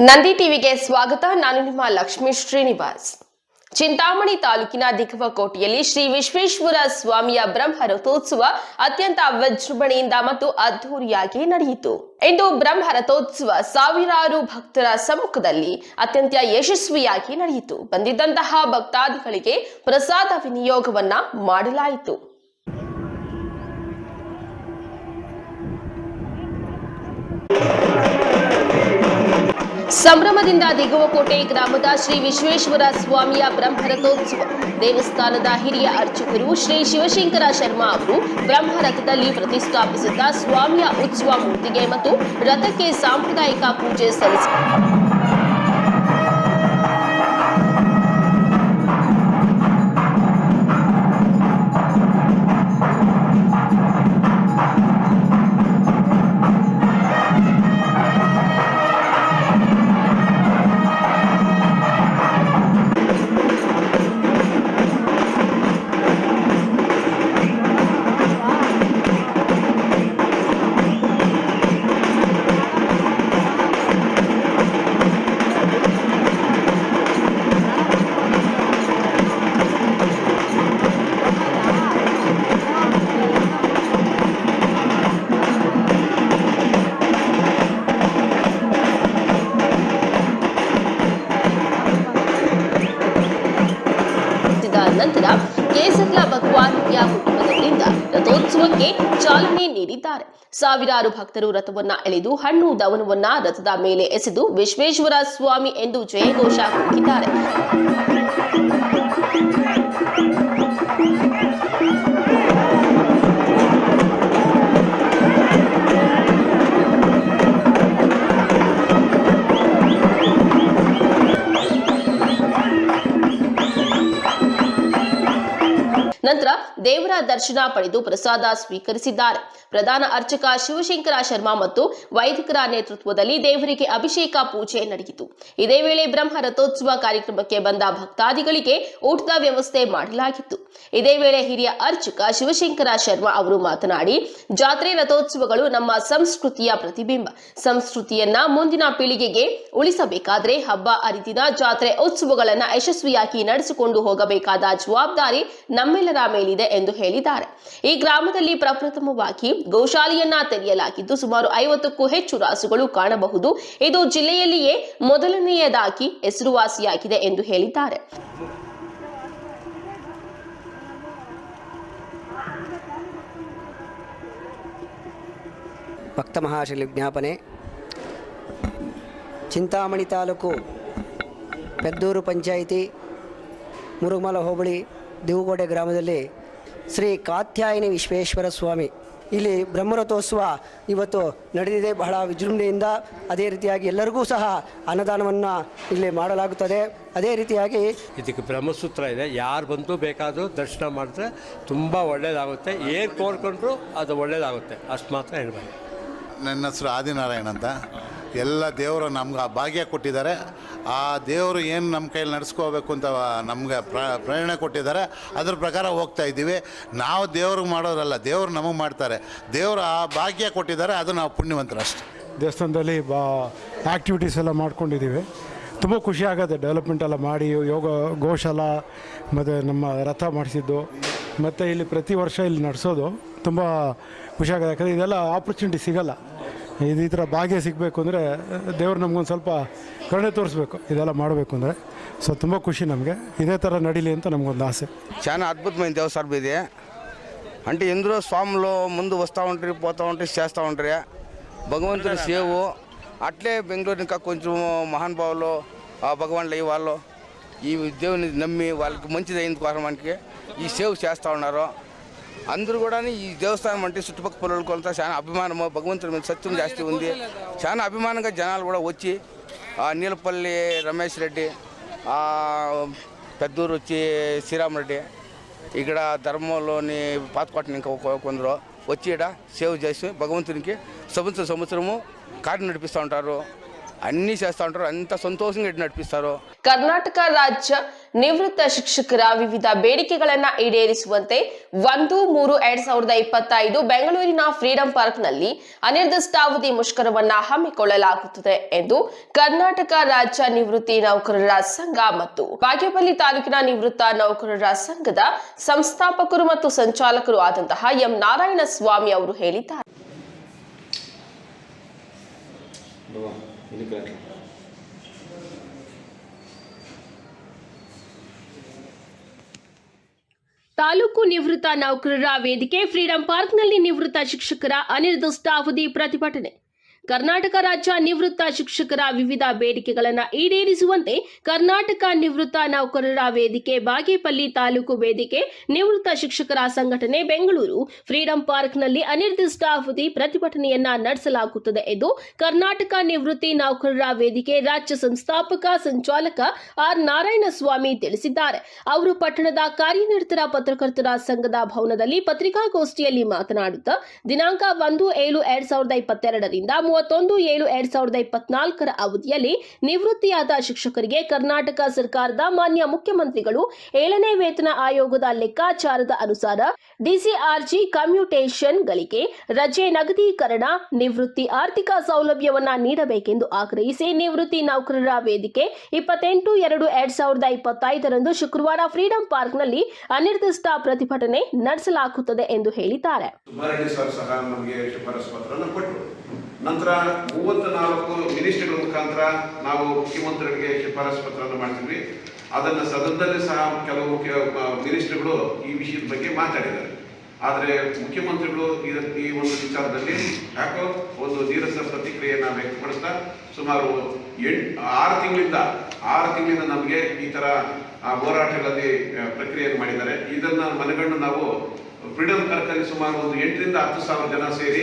ನಂದಿ ಟಿವಿಗೆ ಸ್ವಾಗತ. ನಾನು ನಿಮ್ಮ ಲಕ್ಷ್ಮೀ ಶ್ರೀನಿವಾಸ್. ಚಿಂತಾಮಣಿ ತಾಲೂಕಿನ ದಿಗ್ವಕೋಟೆಯಲ್ಲಿ ಶ್ರೀ ವಿಶ್ವೇಶ್ವರ ಸ್ವಾಮಿಯ ಬ್ರಹ್ಮ ರಥೋತ್ಸವ ಅತ್ಯಂತ ವಿಜೃಂಭಣೆಯಿಂದ ಮತ್ತು ಅದ್ಧೂರಿಯಾಗಿ ನಡೆಯಿತು. ಇಂದು ಬ್ರಹ್ಮ ರಥೋತ್ಸವ ಸಾವಿರಾರು ಭಕ್ತರ ಸಮ್ಮುಖದಲ್ಲಿ ಅತ್ಯಂತ ಯಶಸ್ವಿಯಾಗಿ ನಡೆಯಿತು. ಬಂದಿದ್ದಂತಹ ಭಕ್ತಾದಿಗಳಿಗೆ ಪ್ರಸಾದ ವಿನಿಯೋಗವನ್ನ ಮಾಡಲಾಯಿತು. ಸಂಭ್ರಮದಿಂದ ದಿಗುವಕೋಟೆ ಗ್ರಾಮದ ಶ್ರೀ ವಿಶ್ವೇಶ್ವರ ಸ್ವಾಮಿಯ ಬ್ರಹ್ಮರಥೋತ್ಸವ. ದೇವಸ್ಥಾನದ ಹಿರಿಯ ಅರ್ಚಕರು ಶ್ರೀ ಶಿವಶಂಕರ ಶರ್ಮಾ ಅವರು ಬ್ರಹ್ಮರಥದಲ್ಲಿ ಪ್ರತಿಷ್ಠಾಪಿಸಿದ್ದ ಸ್ವಾಮಿಯ ಉತ್ಸವ ಮೂರ್ತಿಗೆ ಮತ್ತು ರಥಕ್ಕೆ ಸಾಂಪ್ರದಾಯಿಕ ಪೂಜೆ ಸಲ್ಲಿಸಿ ನಂತರ ಕೇಸರ್ಲಾ ಭಗವಾನ್ಯ ಕುಟುಂಬದವರಿಂದ ರಥೋತ್ಸವಕ್ಕೆ ಚಾಲನೆ ನೀಡಿದ್ದಾರೆ. ಸಾವಿರಾರು ಭಕ್ತರು ರಥವನ್ನ ಎಳೆದು, ಹಣ್ಣು ದವನವನ್ನ ರಥದ ಮೇಲೆ ಎಸೆದು ವಿಶ್ವೇಶ್ವರ ಸ್ವಾಮಿ ಎಂದು ಜಯಘೋಷ ಕೂಗಿದ್ದಾರೆ ನಂತರ ದೇವರ ದರ್ಶನ ಪಡೆದು ಪ್ರಸಾದ ಸ್ವೀಕರಿಸಿದ್ದಾರೆ. ಪ್ರಧಾನ ಅರ್ಚಕ ಶಿವಶಂಕರ ಶರ್ಮಾ ಮತ್ತು ವೈದಿಕರ ನೇತೃತ್ವದಲ್ಲಿ ದೇವರಿಗೆ ಅಭಿಷೇಕ ಪೂಜೆ ನಡೆಯಿತು. ಇದೇ ವೇಳೆ ಬ್ರಹ್ಮ ರಥೋತ್ಸವ ಕಾರ್ಯಕ್ರಮಕ್ಕೆ ಬಂದ ಭಕ್ತಾದಿಗಳಿಗೆ ಊಟದ ವ್ಯವಸ್ಥೆ ಮಾಡಲಾಗಿತ್ತು. ಇದೇ ವೇಳೆ ಹಿರಿಯ ಅರ್ಚಕ ಶಿವಶಂಕರ ಶರ್ಮಾ ಅವರು ಮಾತನಾಡಿ, ಜಾತ್ರೆ ರಥೋತ್ಸವಗಳು ನಮ್ಮ ಸಂಸ್ಕೃತಿಯ ಪ್ರತಿಬಿಂಬ. ಸಂಸ್ಕೃತಿಯನ್ನ ಮುಂದಿನ ಪೀಳಿಗೆಗೆ ಉಳಿಸಬೇಕಾದ್ರೆ ಹಬ್ಬ, ಹರಿದಿನ, ಜಾತ್ರೆ, ಉತ್ಸವಗಳನ್ನ ಯಶಸ್ವಿಯಾಗಿ ನಡೆಸಿಕೊಂಡು ಹೋಗಬೇಕಾದ ಜವಾಬ್ದಾರಿ ನಮ್ಮೆಲ್ಲರ ಮೇಲಿದೆ ಎಂದು ಹೇಳಿದ್ದಾರೆ. ಈ ಗ್ರಾಮದಲ್ಲಿ ಪ್ರಪ್ರಥಮವಾಗಿ ಗೋಶಾಲೆಯನ್ನ ತೆರೆಯಲಾಗಿದ್ದು, ಸುಮಾರು ಐವತ್ತಕ್ಕೂ ಹೆಚ್ಚು ರಾಸುಗಳು ಕಾಣಬಹುದು. ಇದು ಜಿಲ್ಲೆಯಲ್ಲಿಯೇ ಮೊದಲನೆಯದಾಗಿ ಹೆಸರುವಾಸಿಯಾಗಿದೆ ಎಂದು ಹೇಳಿದ್ದಾರೆ. ಭಕ್ತ ಮಹಾಶಲಿ ವಿಜ್ಞಾಪನೆ. ಚಿಂತಾಮಣಿ ತಾಲೂಕು, ಪೆದ್ದೂರು ಪಂಚಾಯಿತಿ ಮುರುಗಮಲ ಹೋಬಳಿ, ದಿವುಗೋಡೆ ಗ್ರಾಮದಲ್ಲಿ ಶ್ರೀ ಕಾತ್ಯಾಯಿನಿ ವಿಶ್ವೇಶ್ವರ ಸ್ವಾಮಿ. ಇಲ್ಲಿ ಬ್ರಹ್ಮರಥೋತ್ಸವ ಇವತ್ತು ನಡೆದಿದೆ. ಬಹಳ ವಿಜೃಂಭಣೆಯಿಂದ ಅದೇ ರೀತಿಯಾಗಿ ಎಲ್ಲರಿಗೂ ಸಹ ಅನ್ನದಾನವನ್ನು ಇಲ್ಲಿ ಮಾಡಲಾಗುತ್ತದೆ. ಅದೇ ರೀತಿಯಾಗಿ ಇದಕ್ಕೆ ಬ್ರಹ್ಮಸೂತ್ರ ಇದೆ. ಯಾರು ಬಂದು ಬೇಕಾದರೂ ದರ್ಶನ ಮಾಡಿದ್ರೆ ತುಂಬ ಒಳ್ಳೆಯದಾಗುತ್ತೆ ಏನು ಕೋರ್ಕೊಂಡ್ರು ಅದು ಒಳ್ಳೆಯದಾಗುತ್ತೆ ಅಷ್ಟು ಮಾತ್ರ ಹೇಳ್ಬೋದು ನನ್ನ ಹೆಸರು ಆದಿನಾರಾಯಣ ಅಂತ. ಎಲ್ಲ ದೇವರು ನಮ್ಗೆ ಆ ಭಾಗ್ಯ ಕೊಟ್ಟಿದ್ದಾರೆ. ಆ ದೇವರು ಏನು ನಮ್ಮ ಕೈಯಲ್ಲಿ ನಡೆಸ್ಕೋಬೇಕು ಅಂತ ನಮಗೆ ಪ್ರ, ಪ್ರೇರಣೆ ಕೊಟ್ಟಿದ್ದಾರೆ. ಅದ್ರ ಪ್ರಕಾರ ಹೋಗ್ತಾ ಇದ್ದೀವಿ. ನಾವು ದೇವ್ರಿಗೆ ಮಾಡೋರಲ್ಲ, ದೇವರು ನಮಗೆ ಮಾಡ್ತಾರೆ. ದೇವರು ಆ ಭಾಗ್ಯ ಕೊಟ್ಟಿದ್ದಾರೆ, ಅದು ನಾವು ಪುಣ್ಯವಂತರು ಅಷ್ಟೇ. ದೇವಸ್ಥಾನದಲ್ಲಿ ಬಾ ಆ್ಯಕ್ಟಿವಿಟೀಸ್ ಎಲ್ಲ ಮಾಡ್ಕೊಂಡಿದ್ದೀವಿ. ತುಂಬ ಖುಷಿ ಆಗುತ್ತೆ ಡೆವಲಪ್ಮೆಂಟ್ ಎಲ್ಲ ಮಾಡಿ, ಯೋಗ, ಗೋಶಾಲ, ಮತ್ತು ನಮ್ಮ ರಥ ಮಾಡಿಸಿದ್ದು. ಮತ್ತು ಇಲ್ಲಿ ಪ್ರತಿ ವರ್ಷ ಇಲ್ಲಿ ನಡೆಸೋದು. ತುಂಬ ಖುಷಿ ಆಗುತ್ತೆ. ಯಾಕಂದರೆ ಇದೆಲ್ಲ ಆಪರ್ಚುನಿಟಿ ಸಿಗಲ್ಲ. ಇದು ಈ ಥರ ಭಾಗ್ಯ ಸಿಗಬೇಕು ಅಂದರೆ ದೇವ್ರು ನಮ್ಗೊಂದು ಸ್ವಲ್ಪ ಕರುಣೆ ತೋರಿಸ್ಬೇಕು ಇದೆಲ್ಲ ಮಾಡಬೇಕು ಅಂದರೆ ಸೊ ತುಂಬ ಖುಷಿ ನಮಗೆ ಇದೇ ಥರ ನಡೀಲಿ ಅಂತ ನಮಗೊಂದು ఆశ చాలా అద్భుతమైన దేవస్థానం ఇది అంటే ఎందరో స్వాములు ముందు వస్తూ ఉంటారు పోతూ ఉంటారు చేస్తూ ఉంటారు భగవంతుని సేవు అట్లే బెంగళూరు ఇంకా కొంచెం మహానుభావులు ఆ భగవాన్లు అయ్యి వాళ్ళు ఈ దేవుని నమ్మి వాళ్ళకి మంచిది అయిన కోసం మనకి ఈ సేవ చేస్తూ ఉన్నారు అందరూ కూడా ఈ దేవస్థానం అంటే చుట్టుపక్కల పిల్లలు కొంత చాలా అభిమానము భగవంతుడి మీద సత్యం జాస్తి ఉంది. చాలా అభిమానంగా జనాలు కూడా వచ్చి నీలపల్లి రమేష్ రెడ్డి పెద్దూరు వచ్చి శ్రీరామరెడ్డి ఇక్కడ ధర్మంలోని పాతకోటని ఇంకా కొందరు వచ్చి ఇక్కడ సేవ చేసి భగవంతునికి సంవత్సరం సంవత్సరము కార్డు నడిపిస్తూ ఉంటారు. అన్నీ చేస్తూ ఉంటారు అంత సంతోషంగా ఇటు నడిపిస్తారు ಕರ್ನಾಟಕ ರಾಜ್ಯ ನಿವೃತ್ತ ಶಿಕ್ಷಕರ ವಿವಿಧ ಬೇಡಿಕೆಗಳನ್ನ ಈಡೇರಿಸುವಂತೆ ಒಂದು ಮೂರು ಎರಡ್ ಸಾವಿರದ ಇಪ್ಪತ್ತೈದು ಬೆಂಗಳೂರಿನ ಫ್ರೀಡಂ ಪಾರ್ಕ್ನಲ್ಲಿ ಅನಿರ್ದಿಷ್ಟಾವಧಿ ಮುಷ್ಕರವನ್ನ ಹಮ್ಮಿಕೊಳ್ಳಲಾಗುತ್ತದೆ ಎಂದು ಕರ್ನಾಟಕ ರಾಜ್ಯ ನಿವೃತ್ತಿ ನೌಕರರ ಸಂಘ ಮತ್ತು ಬಾಗೇಪಲ್ಲಿ ತಾಲೂಕಿನ ನಿವೃತ್ತ ನೌಕರರ ಸಂಘದ ಸಂಸ್ಥಾಪಕರು ಮತ್ತು ಸಂಚಾಲಕರು ಆದಂತಹ ಎಂ ನಾರಾಯಣ ಸ್ವಾಮಿ ಅವರು ಹೇಳಿದ್ದಾರೆ ತಾಲೂಕು ನಿವೃತ್ತ ನೌಕರರ ವೇದಿಕೆ ಫ್ರೀಡಂ ಪಾರ್ಕ್ನಲ್ಲಿ ನಿವೃತ್ತ ಶಿಕ್ಷಕರ ಅನಿರ್ದಿಷ್ಟಾವಧಿ ಪ್ರತಿಭಟನೆ. ಕರ್ನಾಟಕ ರಾಜ್ಯ ನಿವೃತ್ತ ಶಿಕ್ಷಕರ ವಿವಿಧ ಬೇಡಿಕೆಗಳನ್ನು ಈಡೇರಿಸುವಂತೆ ಕರ್ನಾಟಕ ನಿವೃತ್ತ ನೌಕರರ ವೇದಿಕೆ, ಬಾಗೇಪಲ್ಲಿ ತಾಲೂಕು ವೇದಿಕೆ, ನಿವೃತ್ತ ಶಿಕ್ಷಕರ ಸಂಘಟನೆ ಬೆಂಗಳೂರು. ಫ್ರೀಡಂ ಪಾರ್ಕ್ನಲ್ಲಿ ಅನಿರ್ದಿಷ್ಟಾವಧಿ ಪ್ರತಿಭಟನೆಯನ್ನ ನಡೆಸಲಾಗುತ್ತದೆ ಎಂದು ಕರ್ನಾಟಕ ನಿವೃತ್ತಿ ನೌಕರರ ವೇದಿಕೆ ರಾಜ್ಯ ಸಂಸ್ಥಾಪಕ ಸಂಚಾಲಕ ಆರ್ ನಾರಾಯಣಸ್ವಾಮಿ ತಿಳಿಸಿದ್ದಾರೆ. ಅವರು ಪಟ್ಟಣದ ಕಾರ್ಯನಿರತರ ಪತ್ರಕರ್ತರ ಸಂಘದ ಭವನದಲ್ಲಿ ಪತ್ರಿಕಾಗೋಷ್ಠಿಯಲ್ಲಿ ಮಾತನಾಡುತ್ತಾ, ದಿನಾಂಕ ಒಂದು ಏಳು ಎರಡ್ ಸಾವಿರದ ಇಪ್ಪತ್ತೆರಡರಿಂದ ಮೂವತ್ತೊಂದು ಏಳು ಎರಡ್ ಸಾವಿರದ ಇಪ್ಪತ್ನಾಲ್ಕರ ಅವಧಿಯಲ್ಲಿ ನಿವೃತ್ತಿಯಾದ ಶಿಕ್ಷಕರಿಗೆ ಕರ್ನಾಟಕ ಸರ್ಕಾರದ ಮಾನ್ಯ ಮುಖ್ಯಮಂತ್ರಿಗಳು ಏಳನೇ ವೇತನ ಆಯೋಗದ ಲೆಕ್ಕಾಚಾರದ ಅನುಸಾರ ಡಿಸಿಆರ್ಜಿ ಕಮ್ಯುಟೇಷನ್ಗಳಿಗೆ ರಜೆ ನಗದೀಕರಣ, ನಿವೃತ್ತಿ ಆರ್ಥಿಕ ಸೌಲಭ್ಯವನ್ನ ನೀಡಬೇಕೆಂದು ಆಗ್ರಹಿಸಿ ನಿವೃತ್ತಿ ನೌಕರರ ವೇದಿಕೆ ಇಪ್ಪತ್ತೆಂಟು ಎರಡು ಎರಡ್ ಸಾವಿರದ ಇಪ್ಪತ್ತೈದರಂದು ಶುಕ್ರವಾರ ಫ್ರೀಡಂ ಪಾರ್ಕ್ನಲ್ಲಿ ಅನಿರ್ದಿಷ್ಟ ಪ್ರತಿಭಟನೆ ನಡೆಸಲಾಗುತ್ತದೆ ಎಂದು ಹೇಳಿದ್ದಾರೆ. ನಂತರ ಮೂವತ್ತ ನಾಲ್ಕು ಮಿನಿಸ್ಟ್ರಿಗಳ ಮುಖಾಂತರ ನಾವು ಮುಖ್ಯಮಂತ್ರಿಗಳಿಗೆ ಶಿಫಾರಸು ಪತ್ರವನ್ನು ಮಾಡ್ತೀವಿ ಅದನ್ನು ಸದನದಲ್ಲಿ ಸಹ ಕೆಲವು ಮಿನಿಸ್ಟ್ರಿಗಳು ಈ ವಿಷಯದ ಬಗ್ಗೆ ಮಾತಾಡಿದ್ದಾರೆ. ಆದರೆ ಮುಖ್ಯಮಂತ್ರಿಗಳು ಈ ಒಂದು ವಿಚಾರದಲ್ಲಿ ಯಾಕೋ ಒಂದು ನೀರಸ ಪ್ರತಿಕ್ರಿಯೆಯನ್ನು ವ್ಯಕ್ತಪಡಿಸ್ತಾ ಸುಮಾರು ಎಂಟು, ಆರು ತಿಂಗಳಿಂದ ಆರು ತಿಂಗಳಿಂದ ನಮಗೆ ಈ ಥರ ಹೋರಾಟಗಳಲ್ಲಿ ಪ್ರಕ್ರಿಯೆಯನ್ನು ಮಾಡಿದ್ದಾರೆ. ಇದನ್ನು ಮನಗಂಡು ನಾವು ಫ್ರೀಡಂ ಪಾರ್ಕಲ್ಲಿ ಸುಮಾರು ಒಂದು ಎಂಟರಿಂದ ಹತ್ತು ಸಾವಿರ ಜನ ಸೇರಿ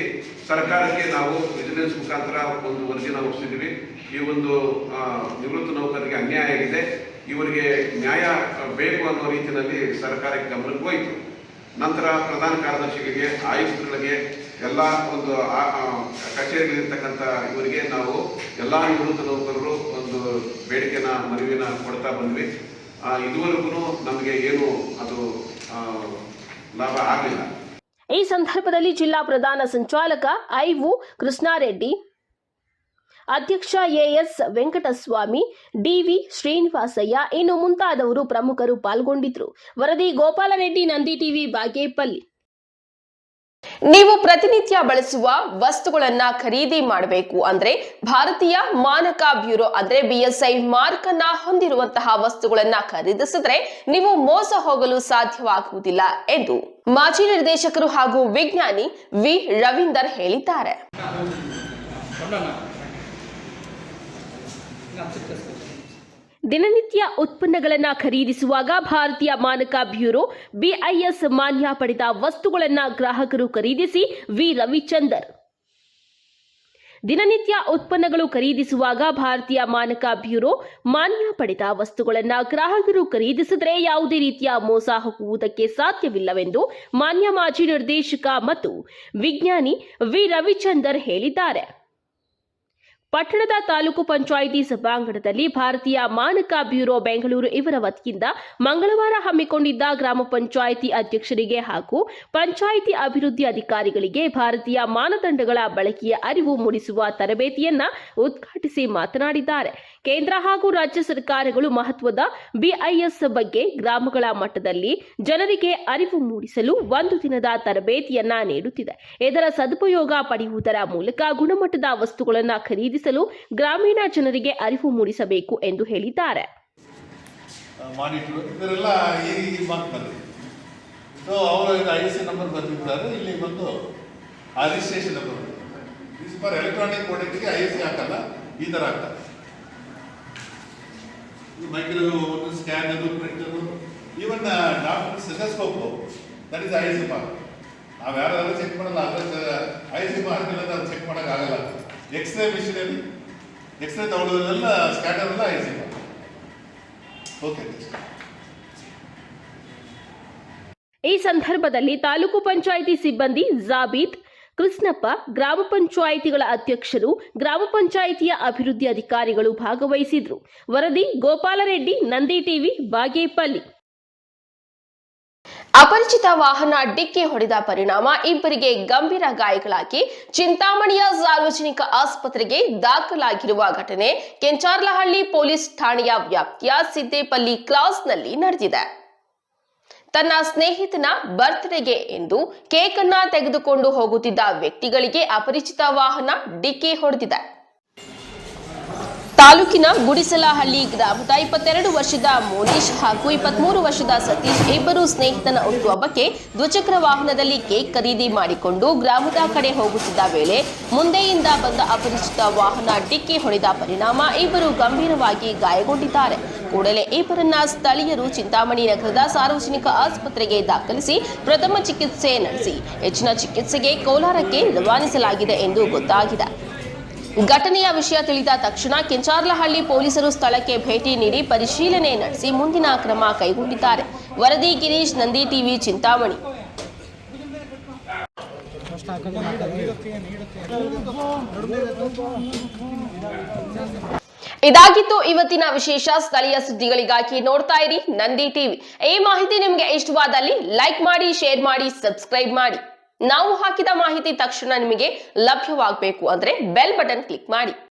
ಸರ್ಕಾರಕ್ಕೆ ನಾವು ವಿಜಿಲೆನ್ಸ್ ಮುಖಾಂತರ ಒಂದು ವರದಿನ ಒಪ್ಪಿಸಿದ್ದೀವಿ ಈ ಒಂದು ನಿವೃತ್ತ ನೌಕರರಿಗೆ ಅನ್ಯಾಯ ಆಗಿದೆ. ಇವರಿಗೆ ನ್ಯಾಯ ಬೇಕು ಅನ್ನೋ ರೀತಿಯಲ್ಲಿ ಸರ್ಕಾರಕ್ಕೆ ಗಮನಕ್ಕೆ ಹೋಯಿತು ನಂತರ ಪ್ರಧಾನ ಕಾರ್ಯದರ್ಶಿಗಳಿಗೆ ಆಯುಕ್ತಗಳಿಗೆ ಎಲ್ಲ ಒಂದು ಕಚೇರಿಗಳಿರ್ತಕ್ಕಂಥ ಇವರಿಗೆ ನಾವು ಎಲ್ಲ ನಿವೃತ್ತ ನೌಕರರು ಒಂದು ಬೇಡಿಕೆನ ಮನವಿನ ಕೊಡ್ತಾ ಬಂದ್ವಿ. ಇದುವರೆಗೂ ನಮಗೆ ಏನು ಅದು ಲಾಭ ಆಗಲಿಲ್ಲ. ಈ ಸಂದರ್ಭದಲ್ಲಿ ಜಿಲ್ಲಾ ಪ್ರಧಾನ ಸಂಚಾಲಕ ಐವು ಕೃಷ್ಣಾರೆಡ್ಡಿ, ಅಧ್ಯಕ್ಷ ಎಎಸ್ ವೆಂಕಟಸ್ವಾಮಿ, ಡಿವಿ ಶ್ರೀನಿವಾಸಯ್ಯ, ಇನ್ನು ಮುಂತಾದವರು ಪ್ರಮುಖರು ಪಾಲ್ಗೊಂಡಿದ್ರು ವರದಿ ಗೋಪಾಲರೆಡ್ಡಿ ನಂದಿ ಟಿವಿ, ಬಾಗೇಪಲ್ಲಿ. ನೀವು ಪ್ರತಿನಿತ್ಯ ಬಳಸುವ ವಸ್ತುಗಳನ್ನ ಖರೀದಿ ಮಾಡಬೇಕು ಅಂದ್ರೆ ಭಾರತೀಯ ಮಾನಕ ಬ್ಯೂರೋ ಅಂದ್ರೆ ಬಿಎಸ್ಐ ಮಾರ್ಕ್ ಅನ್ನ ಹೊಂದಿರುವಂತಹ ವಸ್ತುಗಳನ್ನ ಖರೀದಿಸಿದ್ರೆ ನೀವು ಮೋಸ ಹೋಗಲು ಸಾಧ್ಯವಾಗುವುದಿಲ್ಲ ಎಂದು ಮಾಜಿ ನಿರ್ದೇಶಕರು ಹಾಗೂ ವಿಜ್ಞಾನಿ ವಿ. ರವೀಂದರ್ ಹೇಳಿದ್ದಾರೆ. ದಿನನಿತ್ಯ ಉತ್ಪನ್ನಗಳನ್ನು ಖರೀದಿಸುವಾಗ ಭಾರತೀಯ ಮಾನಕ ಬ್ಯೂರೋ ಬಿಐಎಸ್ ಮಾನ್ಯ ಪಡೆದ ವಸ್ತುಗಳನ್ನು ಗ್ರಾಹಕರು ಖರೀದಿಸಿ ವಿ ರವಿಚಂದರ್. ದಿನನಿತ್ಯ ಉತ್ಪನ್ನಗಳು ಖರೀದಿಸುವಾಗ ಭಾರತೀಯ ಮಾನಕ ಬ್ಯೂರೋ ಮಾನ್ಯ ಪಡೆದ ವಸ್ತುಗಳನ್ನು ಗ್ರಾಹಕರು ಖರೀದಿಸಿದರೆ ಯಾವುದೇ ರೀತಿಯ ಮೋಸ ಹೋಗುವುದಕ್ಕೆ ಸಾಧ್ಯವಿಲ್ಲವೆಂದು ಮಾನ್ಯ ಮಾಜಿ ನಿರ್ದೇಶಕ ಮತ್ತು ವಿಜ್ಞಾನಿ ವಿ ರವಿಚಂದರ್ ಹೇಳಿದ್ದಾರೆ. ಪಟ್ಟಣದ ತಾಲೂಕು ಪಂಚಾಯಿತಿ ಸಭಾಂಗಣದಲ್ಲಿ ಭಾರತೀಯ ಮಾನಕ ಬ್ಯೂರೋ ಬೆಂಗಳೂರು ಇವರ ವತಿಯಿಂದ ಮಂಗಳವಾರ ಹಮ್ಮಿಕೊಂಡಿದ್ದ ಗ್ರಾಮ ಪಂಚಾಯಿತಿ ಅಧ್ಯಕ್ಷರಿಗೆ ಹಾಗೂ ಪಂಚಾಯಿತಿ ಅಭಿವೃದ್ಧಿ ಅಧಿಕಾರಿಗಳಿಗೆ ಭಾರತೀಯ ಮಾನದಂಡಗಳ ಬಳಕೆಯ ಅರಿವು ಮೂಡಿಸುವ ತರಬೇತಿಯನ್ನ ಉದ್ಘಾಟಿಸಿ ಮಾತನಾಡಿದ್ದಾರೆ. ಕೇಂದ್ರ ಹಾಗೂ ರಾಜ್ಯ ಸರ್ಕಾರಗಳು ಮಹತ್ವದ ಬಿಐಎಸ್ ಬಗ್ಗೆ ಗ್ರಾಮಗಳ ಮಟ್ಟದಲ್ಲಿ ಜನರಿಗೆ ಅರಿವು ಮೂಡಿಸಲು ಒಂದು ದಿನದ ತರಬೇತಿಯನ್ನ ನೀಡುತ್ತಿದೆ. ಇದರ ಸದುಪಯೋಗ ಪಡೆಯುವುದರ ಮೂಲಕ ಗುಣಮಟ್ಟದ ವಸ್ತುಗಳನ್ನು ಖರೀದಿಸಲು ಗ್ರಾಮೀಣ ಜನರಿಗೆ ಅರಿವು ಮೂಡಿಸಬೇಕು ಎಂದು ಹೇಳಿದ್ದಾರೆ. ಸೊ ಅವರು ಐ ನಂಬರ್ ಇಲ್ಲಿ ಹಾಕಲ್ಲ ಡಾಕ್ಟರ್ ಚೆಕ್ ಮಾಡಲ್ಲ, ಆದರೆ ಚೆಕ್ ಮಾಡೋಕ್ಕಾಗಲ್ಲ ಎಕ್ಸ್ರೇ ಮಿಷಿನಲ್ಲಿ ಎಕ್ಸ್ರೇ ತಗೊಳ್ಳೋದ್ರೆಲ್ಲ ಸ್ಕ್ಯಾನರ್ ಎಲ್ಲ ಐಸಿ ಓಕೆ ಈ ಸಂದರ್ಭದಲ್ಲಿ ತಾಲೂಕು ಪಂಚಾಯಿತಿ ಸಿಬ್ಬಂದಿ ಜಾಬೀತ್ ಕೃಷ್ಣಪ್ಪ, ಗ್ರಾಮ ಪಂಚಾಯಿತಿಗಳ ಅಧ್ಯಕ್ಷರು, ಗ್ರಾಮ ಪಂಚಾಯಿತಿಯ ಅಭಿವೃದ್ಧಿ ಅಧಿಕಾರಿಗಳು ಭಾಗವಹಿಸಿದ್ರು. ವರದಿ ಗೋಪಾಲರೆಡ್ಡಿ, ನಂದಿ ಟಿವಿ, ಬಾಗೇಪಲ್ಲಿ. ಅಪರಿಚಿತ ವಾಹನ ಡಿಕ್ಕಿ ಹೊಡೆದ ಪರಿಣಾಮ ಇಬ್ಬರಿಗೆ ಗಂಭೀರ ಗಾಯಗಳಾಗಿ ಚಿಂತಾಮಣಿಯ ಸಾರ್ವಜನಿಕ ಆಸ್ಪತ್ರೆಗೆ ದಾಖಲಾಗಿರುವ ಘಟನೆ ಕೆಂಚಾರ್ಲಹಳ್ಳಿ ಪೊಲೀಸ್ ಠಾಣೆಯ ವ್ಯಾಪ್ತಿಯ ಸಿದ್ದೇಪಲ್ಲಿ ಕ್ಲಾಸ್ನಲ್ಲಿ ನಡೆದಿದೆ. ತನ್ನ ಸ್ನೇಹಿತನ ಬರ್ತ್ಡೇಗೆ ಎಂದು ಕೇಕ್ ಅನ್ನ ತೆಗೆದುಕೊಂಡು ಹೋಗುತ್ತಿದ್ದ ವ್ಯಕ್ತಿಗಳಿಗೆ ಅಪರಿಚಿತ ವಾಹನ ಡಿಕ್ಕಿ ಹೊಡೆದಿದೆ. ತಾಲೂಕಿನ ಗುಡಿಸಲಹಳ್ಳಿ ಗ್ರಾಮದ ಇಪ್ಪತ್ತೆರಡು ವರ್ಷದ ಮೋನೀಶ್ ಹಾಗೂ ಇಪ್ಪತ್ಮೂರು ವರ್ಷದ ಸತೀಶ್ ಇಬ್ಬರು ಸ್ನೇಹಿತನ ಹುಟ್ಟುಹಬ್ಬಕ್ಕೆ ದ್ವಿಚಕ್ರ ವಾಹನದಲ್ಲಿ ಕೇಕ್ ಖರೀದಿ ಮಾಡಿಕೊಂಡು ಗ್ರಾಮದ ಕಡೆ ಹೋಗುತ್ತಿದ್ದ ವೇಳೆ ಮುಂದೆಯಿಂದ ಬಂದ ಅಪರಿಚಿತ ವಾಹನ ಡಿಕ್ಕಿ ಹೊಡೆದ ಪರಿಣಾಮ ಇಬ್ಬರು ಗಂಭೀರವಾಗಿ ಗಾಯಗೊಂಡಿದ್ದಾರೆ. ಕೂಡಲೇ ಇಬ್ಬರನ್ನ ಸ್ಥಳೀಯರು ಚಿಂತಾಮಣಿ ನಗರದ ಸಾರ್ವಜನಿಕ ಆಸ್ಪತ್ರೆಗೆ ದಾಖಲಿಸಿ ಪ್ರಥಮ ಚಿಕಿತ್ಸೆ ನಡೆಸಿ, ಹೆಚ್ಚಿನ ಚಿಕಿತ್ಸೆಗೆ ಕೋಲಾರಕ್ಕೆ ರವಾನಿಸಲಾಗಿದೆ ಎಂದು ಗೊತ್ತಾಗಿದೆ. ಘಟನೆಯ ವಿಷಯ ತಿಳಿದ ತಕ್ಷಣ ಕೆಂಚಾರ್ಲಹಳ್ಳಿ ಪೊಲೀಸರು ಸ್ಥಳಕ್ಕೆ ಭೇಟಿ ನೀಡಿ ಪರಿಶೀಲನೆ ನಡೆಸಿ ಮುಂದಿನ ಕ್ರಮ ಕೈಗೊಂಡಿದ್ದಾರೆ. ವರದಿ ಗಿರೀಶ್, ನಂದಿ ಟಿವಿ, ಚಿಂತಾಮಣಿ. ಇದಾಗಿತ್ತು ಇವತ್ತಿನ ವಿಶೇಷ. ಸ್ಥಳೀಯ ಸುದ್ದಿಗಳಿಗಾಗಿ ನೋಡ್ತಾ ಇರಿ ನಂದಿ ಟಿವಿ. ಈ ಮಾಹಿತಿ ನಿಮಗೆ ಇಷ್ಟವಾದಲ್ಲಿ ಲೈಕ್ ಮಾಡಿ, ಶೇರ್ ಮಾಡಿ, ಸಬ್ಸ್ಕ್ರೈಬ್ ಮಾಡಿ. ನಾವು ಹಾಕಿದ ಮಾಹಿತಿ ತಕ್ಷಣ ನಿಮಗೆ ಲಭ್ಯವಾಗಬೇಕು ಅಂದ್ರೆ ಬೆಲ್ ಬಟನ್ ಕ್ಲಿಕ್ ಮಾಡಿ.